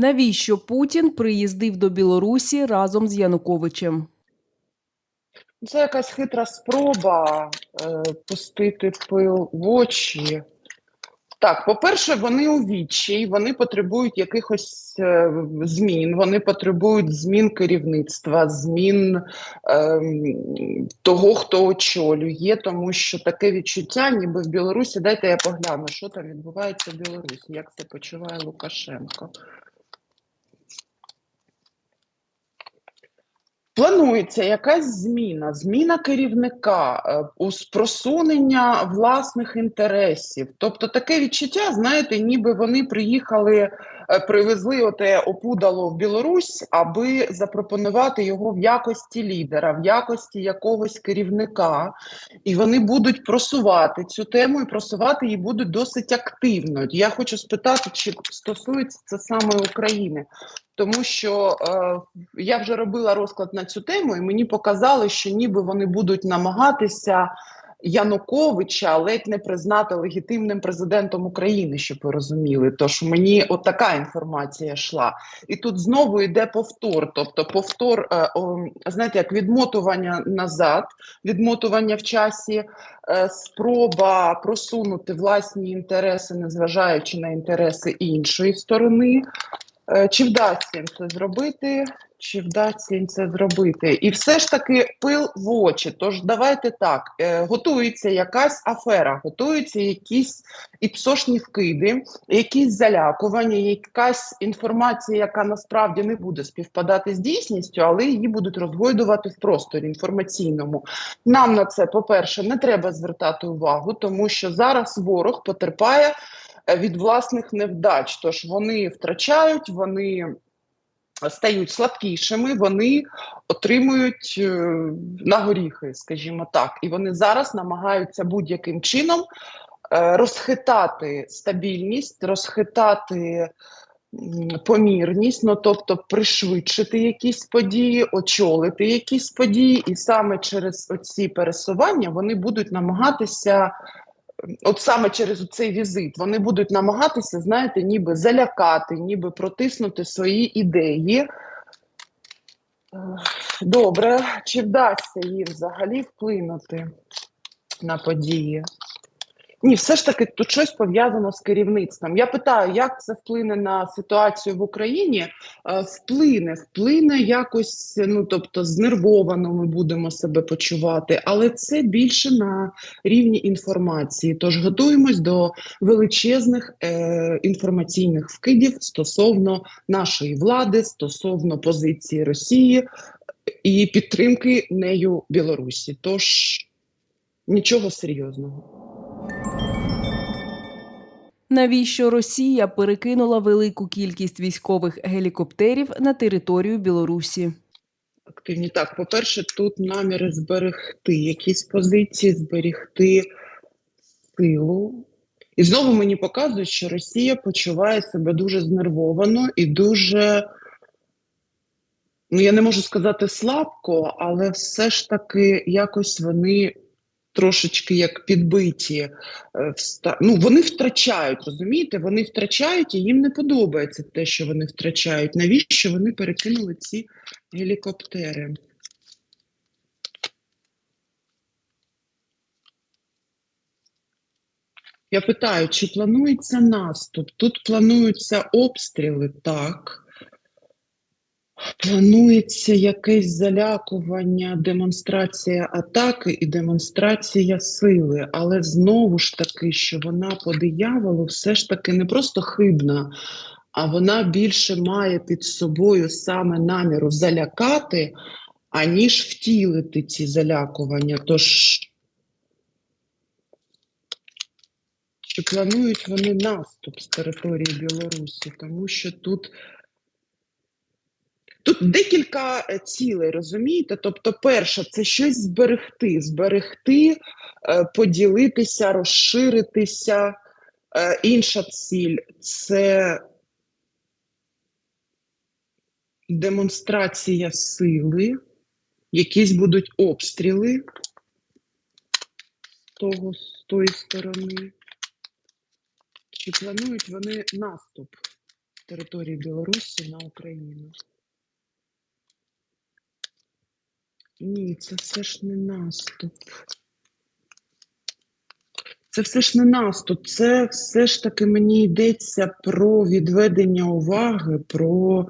Навіщо Путін приїздив до Білорусі разом з Януковичем? Це якась хитра спроба е, пустити пил в очі. Так, по-перше, вони у відчаї, вони потребують якихось е, змін, вони потребують змін керівництва, змін ем, того, хто очолює, тому що таке відчуття, ніби в Білорусі, дайте я погляну, що там відбувається в Білорусі, як це почуває Лукашенко. Планується якась зміна, зміна керівника, е, просунення власних інтересів. Тобто таке відчуття, знаєте, ніби вони приїхали, привезли оте опудало в Білорусь, аби запропонувати його в якості лідера, в якості якогось керівника. І вони будуть просувати цю тему і просувати її будуть досить активно. Я хочу спитати, чи стосується це саме України. Тому що е, я вже робила розклад на цю тему, і мені показали, що ніби вони будуть намагатися Януковича ледь не признати легітимним президентом України, щоб ви розуміли. Тож мені от така інформація йшла. І тут знову йде повтор. Тобто, повтор, е, знаєте, як відмотування назад, відмотування в часі, е, спроба просунути власні інтереси, незважаючи на інтереси іншої сторони. Е, Чи вдасться їм це зробити? Чи вдасться їм це зробити? І все ж таки пил в очі. Тож давайте так. е, Готується якась афера, готуються якісь іпсошні вкиди, якісь залякування, якась інформація, яка насправді не буде співпадати з дійсністю, але її будуть розгойдувати в просторі інформаційному. Нам на це, по-перше, не треба звертати увагу, тому що зараз ворог потерпає е, від власних невдач. Тож вони втрачають, вони стають слабкішими, вони отримують е, на горіхи, скажімо так. І вони зараз намагаються будь-яким чином е, розхитати стабільність, розхитати. Помірність, ну тобто пришвидшити якісь події, очолити якісь події, і саме через оці пересування вони будуть намагатися от саме через цей візит вони будуть намагатися, знаєте, ніби залякати, ніби протиснути свої ідеї. Е, Добре, чи вдасться їм взагалі вплинути на події? Ні, все ж таки тут щось пов'язано з керівництвом. Я питаю, як це вплине на ситуацію в Україні? Е, Вплине, вплине якось, ну тобто, знервовано ми будемо себе почувати, але це більше на рівні інформації. Тож готуємось до величезних е, інформаційних вкидів стосовно нашої влади, стосовно позиції Росії і підтримки нею Білорусі. Тож нічого серйозного. Навіщо Росія перекинула велику кількість військових гелікоптерів на територію Білорусі? активні. Так, по-перше, тут наміри зберегти якісь позиції, зберегти силу. І знову мені показують, що Росія почуває себе дуже знервовано і дуже, ну я не можу сказати слабко, але все ж таки якось вони трошечки як підбиті. е, Ну, вони втрачають, розумієте? Вони втрачають, і їм не подобається те, що вони втрачають. Навіщо вони перекинули ці гелікоптери? Я питаю, чи планується наступ? Тут плануються обстріли, так. Планується якесь залякування, демонстрація атаки і демонстрація сили. Але знову ж таки, що вона по дияволу все ж таки не просто хибна, а вона більше має під собою саме наміру залякати, аніж втілити ці залякування. Тож чи планують вони наступ з території Білорусі, тому що тут. Тут декілька е, цілей, розумієте? Тобто, перша це щось зберегти, зберегти, е, поділитися, розширитися. Е, Інша ціль це демонстрація сили, якісь будуть обстріли з того, з тої сторони. Чи планують вони наступ? території Білорусі на Україну. Ні, це все ж не наступ. Це все ж не наступ, це все ж таки мені йдеться про відведення уваги, про,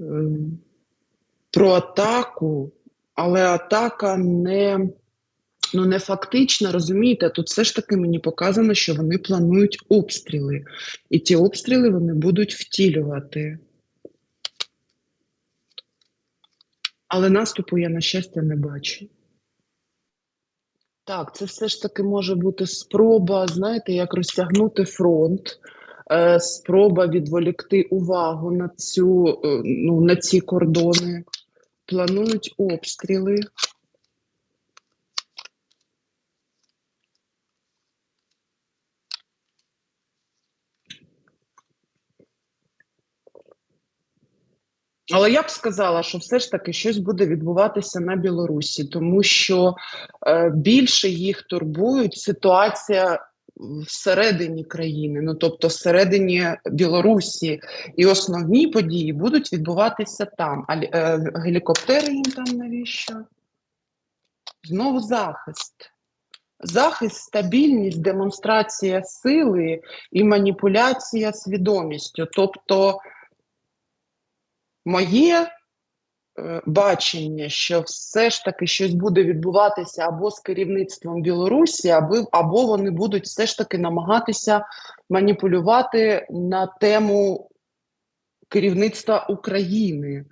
е, про атаку, але атака не, ну, не фактична, розумієте? Тут все ж таки мені показано, що вони планують обстріли. І ті обстріли вони будуть втілювати. Але наступу я, на щастя, не бачу. Так, це все ж таки може бути спроба, знаєте, як розтягнути фронт, е, спроба відволікти увагу на цю, е, ну, на ці кордони. Планують обстріли. Але я б сказала, що все ж таки щось буде відбуватися на Білорусі, тому що е, більше їх турбують ситуація всередині країни, ну тобто всередині Білорусі, і основні події будуть відбуватися там. А е, гелікоптери їм там навіщо? Знову захист. Захист, стабільність, демонстрація сили і маніпуляція свідомістю. Тобто моє е, бачення, що все ж таки щось буде відбуватися або з керівництвом Білорусі, або, або вони будуть все ж таки намагатися маніпулювати на тему керівництва України.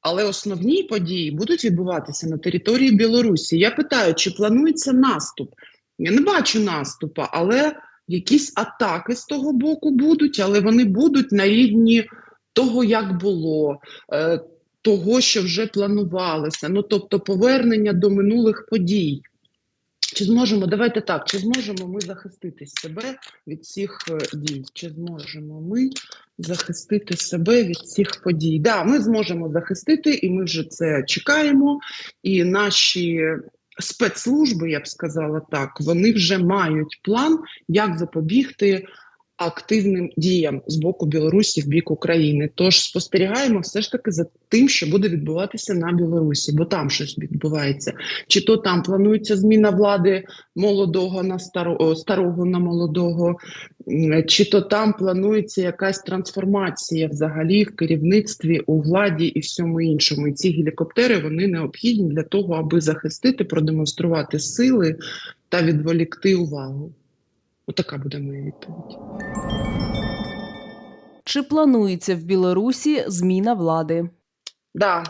Але основні події будуть відбуватися на території Білорусі. Я питаю, чи планується наступ? Я не бачу наступу, але якісь атаки з того боку будуть, але вони будуть на рівні того, як було, е, того, що вже планувалося. Ну, тобто повернення до минулих подій. Чи зможемо, давайте так, чи зможемо ми захистити себе від цих е, дій? Чи зможемо ми захистити себе від цих подій? Да, ми зможемо захистити, і ми вже це чекаємо. І наші спецслужби, я б сказала так, вони вже мають план, як запобігти активним діям з боку Білорусі в бік України. Тож спостерігаємо все ж таки за тим, що буде відбуватися на Білорусі, бо там щось відбувається. Чи то там планується зміна влади молодого на старого, старого на молодого, чи то там планується якась трансформація взагалі в керівництві, у владі і всьому іншому. І ці гелікоптери вони необхідні для того, аби захистити, продемонструвати сили та відволікти увагу. Отака буде моя відповідь. Чи планується в Білорусі зміна влади? Да.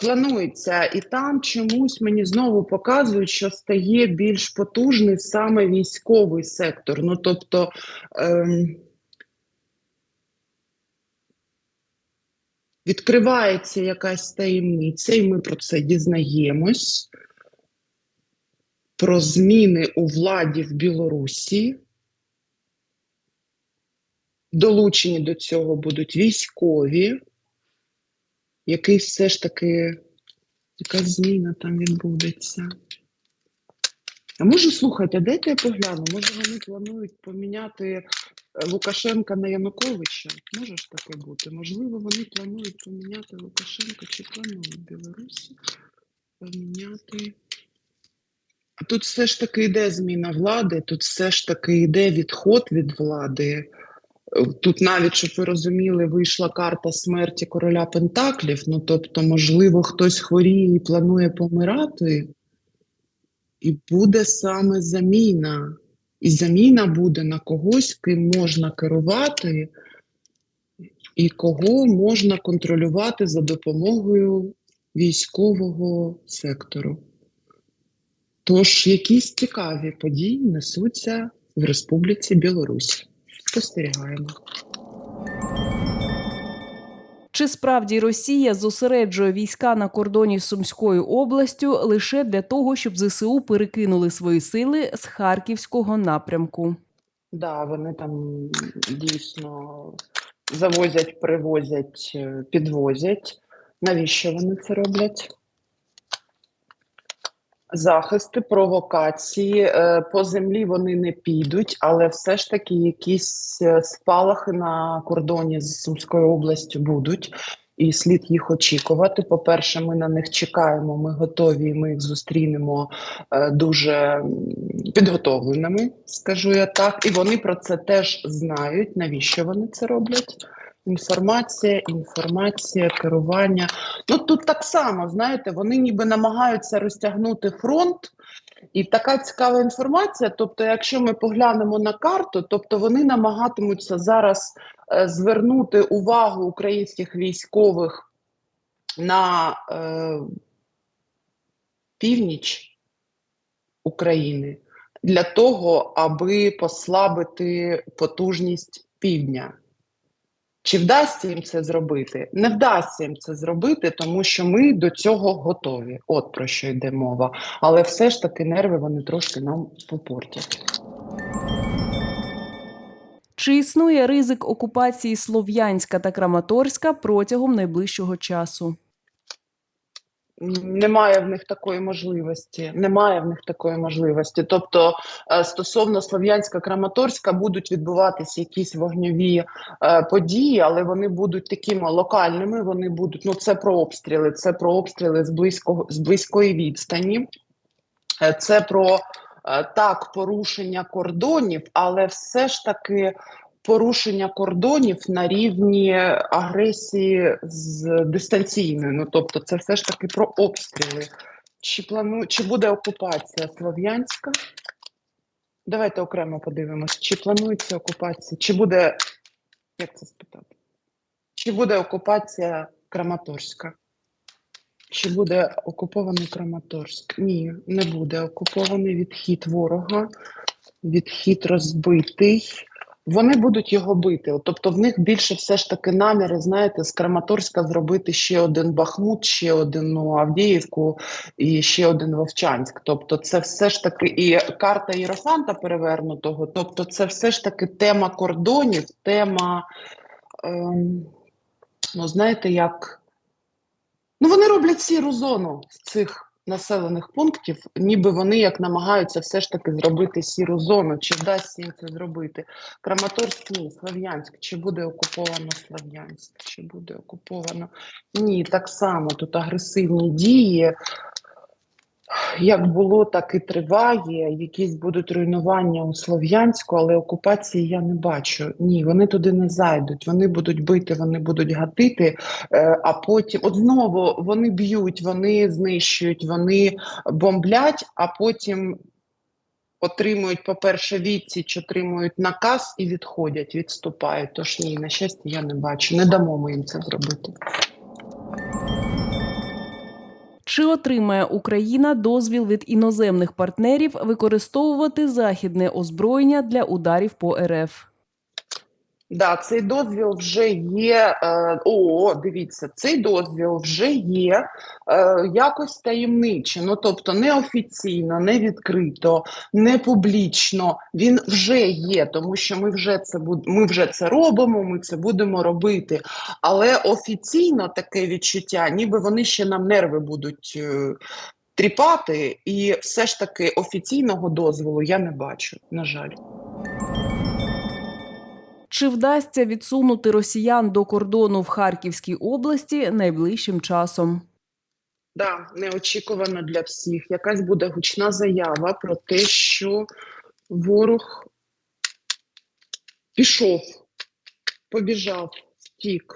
Планується, і там чомусь мені знову показують, що стає більш потужний саме військовий сектор. Ну тобто ем, відкривається якась таємниця, і ми про це дізнаємось. Про зміни у владі в Білорусі. Долучені до цього будуть військові який все ж таки якась зміна там відбудеться. А може, слухайте, дайте я погляну? Може, вони планують поміняти е, Лукашенка на Януковича? Може ж таке бути? Можливо, вони планують поміняти Лукашенка чи планують Білорусі поміняти. Тут все ж таки йде зміна влади, тут все ж таки йде відход від влади. Тут навіть, щоб ви розуміли, вийшла карта смерті короля Пентаклів. Ну, тобто, можливо, хтось хворіє і планує помирати, і буде саме заміна. І заміна буде на когось, ким можна керувати, і кого можна контролювати за допомогою військового сектору. Тож якісь цікаві події несуться в Республіці Білорусь. Спостерігаємо. Чи справді Росія зосереджує війська на кордоні з Сумською областю лише для того, щоб ЗСУ перекинули свої сили з харківського напрямку? Да, вони там дійсно завозять, привозять, е, підвозять. Навіщо вони це роблять? Захисти, провокації. Е, По землі вони не підуть, але все ж таки якісь е, спалахи на кордоні з Сумською областю будуть. І слід їх очікувати. По-перше, ми на них чекаємо, ми готові, ми їх зустрінемо е, дуже підготовленими, скажу я так. І вони про це теж знають. Навіщо вони це роблять? Інформація, інформація, керування. Ну тут так само, знаєте, вони ніби намагаються розтягнути фронт. І така цікава інформація. Тобто, якщо ми поглянемо на карту, тобто вони намагатимуться зараз е, звернути увагу українських військових на е, північ України для того, аби послабити потужність півдня. Чи вдасться їм це зробити? Не вдасться їм це зробити, тому що ми до цього готові. От про що йде мова. Але все ж таки нерви вони трошки нам попортять. Чи існує ризик окупації Слов'янська та Краматорська протягом найближчого часу? Немає в них такої можливості. Немає в них такої можливості. Тобто, е, стосовно Слов'янська Краматорська будуть відбуватися якісь вогньові е, події, але вони будуть такими локальними. Вони будуть ну це про обстріли, це про обстріли з близького з близької відстані. Е, Це про так порушення кордонів, але все ж таки порушення кордонів на рівні агресії з дистанційною. Ну тобто, це все ж таки про обстріли. Чи плану чи буде окупація Слов'янська? Давайте окремо подивимось, чи планується окупація, чи буде як це спитати? Чи буде окупація Краматорська? Чи буде окупований Краматорськ? Ні, не буде окупований відхід ворога, відхід розбитий. Вони будуть його бити. От, Тобто в них більше все ж таки наміри, знаєте, з Краматорська зробити ще один Бахмут, ще одну Авдіївку і ще один Вовчанськ. Тобто, це все ж таки і карта Єрофанта перевернутого. Тобто, це все ж таки тема кордонів, тема, ем, ну знаєте, як. Ну, вони роблять сіру зону з цих населених пунктів, ніби вони як намагаються все ж таки зробити сіру зону. Чи вдасться їм це зробити? Краматорськ, ні, Слав'янськ, Чи буде окуповано Слав'янськ, Чи буде окуповано? Ні, так само тут агресивні дії. Як було, так і триває. Якісь будуть руйнування у Слов'янську, але окупації я не бачу. Ні, вони туди не зайдуть. Вони будуть бити, вони будуть гатити, е, а потім от знову вони б'ють, вони знищують, вони бомблять, а потім отримують, по-перше, відсіч, отримують наказ і відходять, відступають. Тож ні, на щастя, я не бачу. Не дамо ми їм це зробити. Чи отримає Україна дозвіл від іноземних партнерів використовувати західне озброєння для ударів по РФ? Да, цей дозвіл вже є. Е, о, дивіться, цей дозвіл вже є е, якось таємниче. Ну тобто не офіційно, не відкрито, не публічно. Він вже є, тому що ми вже це ми вже це робимо. Ми це будемо робити. Але офіційно таке відчуття, ніби вони ще нам нерви будуть. Е, Тріпати, і все ж таки офіційного дозволу я не бачу, на жаль. Чи вдасться відсунути росіян до кордону в Харківській області найближчим часом? Да, неочікувано для всіх. Якась буде гучна заява про те, що ворог пішов, побіжав, втік.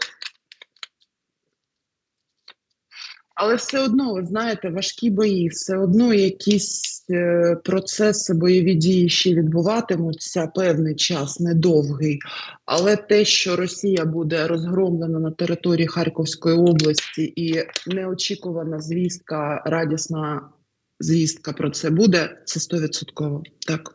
Але все одно, ви знаєте, важкі бої, все одно якісь е, процеси, бойові дії ще відбуватимуться певний час, недовгий. Але те, що Росія буде розгромлена на території Харківської області, і неочікувана звістка, радісна звістка про це буде, це стовідсотково. Так.